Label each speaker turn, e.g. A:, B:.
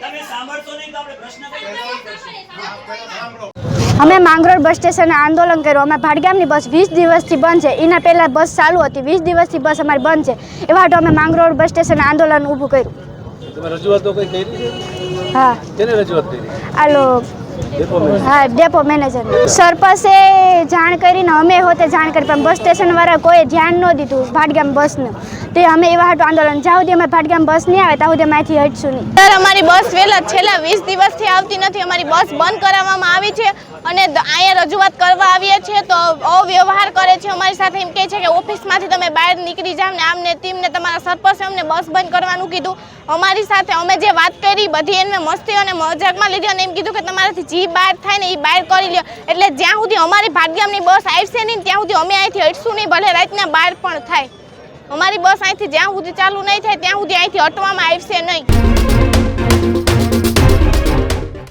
A: તમે સાંભળશો નહીં તો આપણે પ્રશ્ન કરીએ
B: અમે માંગરોળ બસ સ્ટેશને આંદોલન કર્યું. અમે ભાડગામની બસ વીસ દિવસથી બંધ છે. એના પહેલાં બસ ચાલુ હતી. વીસ દિવસથી બસ અમારી બંધ છે. એવા તો અમે માંગરોળ બસ સ્ટેશને આંદોલન ઊભું કર્યું. હા.
C: કેને રજૂઆત ડેપો મેનેજર.
B: હા ડેપો મેનેજર સરપંચે જાણ કરીને અમે હોતે જાણ કરી પણ બસ સ્ટેશનવાળા કોઈ ધ્યાન ન દીધું ભાડગામ બસનું તે અમે એવા હાટું આંદોલન જ્યાં સુધી અમે ભાડગામ બસ નહીં આવે ત્યાં સુધી અહીંથી હટશું નહીં.
D: સર અમારી બસ વહેલા છેલ્લા વીસ દિવસથી આવતી નથી. અમારી બસ બંધ કરાવવામાં આવી છે અને અહીંયા રજૂઆત તો અવ્યવહાર કરે છે અમારી સાથે એમ કહે છે કે ઓફિસમાંથી તમે બહાર નીકળી જાવ ને આમને તેમને તમારા સરપંચે અમને બસ બંધ કરવાનું કીધું. અમારી સાથે અમે જે વાત કરી, બધી એને મસ્તી અને મજાકમાં લીધી અને એમ કીધું કે તમારાથી જી બહાર થાય ને એ બહાર કરી લ્યો. એટલે જ્યાં સુધી અમારી ભાગ્યામની બસ આવશે નહીં ત્યાં સુધી અમે અહીંથી હટશું નહીં, ભલે રાતના બહાર પણ થાય. અમારી બસ અહીંથી જ્યાં સુધી ચાલુ નહીં થાય, ત્યાં સુધી અહીંથી હટવામાં આવશે નહીં.